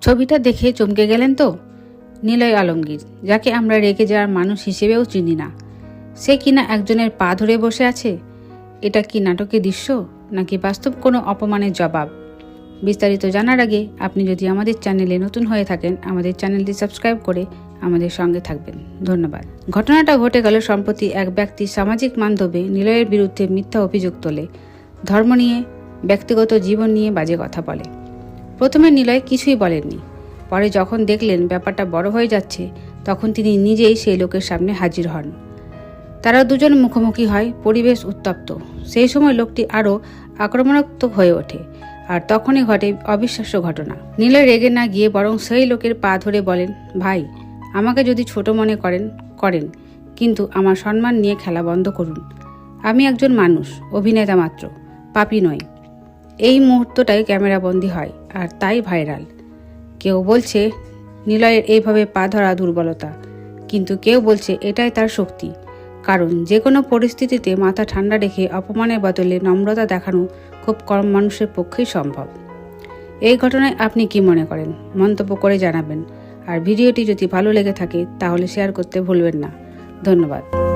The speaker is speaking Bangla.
ছবিটা দেখে চমকে গেলেন তো? নিলয় আলমগীর, যাকে আমরা রেগে যাওয়ার মানুষ হিসেবেও চিনি না। সে কিনা একজনের পা ধরে বসে আছে? এটা কি নাটকের দৃশ্য, নাকি বাস্তব কোনো অপমানের জবাব? বিস্তারিত জানার আগে আপনি যদি আমাদের চ্যানেলে নতুন হয়ে থাকেন, আমাদের চ্যানেলটি সাবস্ক্রাইব করে আমাদের সঙ্গে থাকবেন। ধন্যবাদ। ঘটনাটা ঘটে গেল সম্প্রতি এক ব্যক্তি সামাজিক মাধ্যমে নিলয়ের বিরুদ্ধে মিথ্যা অভিযোগ তোলে। ধর্ম নিয়ে, ব্যক্তিগত জীবন নিয়ে বাজে কথা বলে। প্রথমে নিলয় কিছুই বলেননি। পরে যখন দেখলেন ব্যাপারটা বড় হয়ে যাচ্ছে, তখন তিনি নিজেই সেই লোকের সামনে হাজির হন। তারা দুজন মুখোমুখি হয়, পরিবেশ উত্তপ্ত। সেই সময় লোকটি আরও আক্রমণাত্মক হয়ে ওঠে, আর তখনই ঘটে অবিশ্বাস্য ঘটনা। নীলয় রেগে না গিয়ে বরং সেই লোকের পা ধরে বলেন, ভাই, আমাকে যদি ছোট মনে করেন করেন, কিন্তু আমার সম্মান নিয়ে খেলা বন্ধ করুন। আমি একজন মানুষ, অভিনেতা মাত্র, পাপি নয় এই মুহূর্তটাই ক্যামেরাবন্দি হয়, আর তাই ভাইরাল। কেউ বলছে, নিলয়ের এইভাবে পা ধরা দুর্বলতা, কিন্তু কেউ বলছে এটাই তার শক্তি। কারণ যে কোনো পরিস্থিতিতে মাথা ঠান্ডা রেখে অপমানের বদলে নম্রতা দেখানো খুব কম মানুষের পক্ষেই সম্ভব। এই ঘটনায় আপনি কি মনে করেন? মন্তব্য করে জানাবেন। আর ভিডিওটি যদি ভালো লেগে থাকে, তাহলে শেয়ার করতে ভুলবেন না। ধন্যবাদ।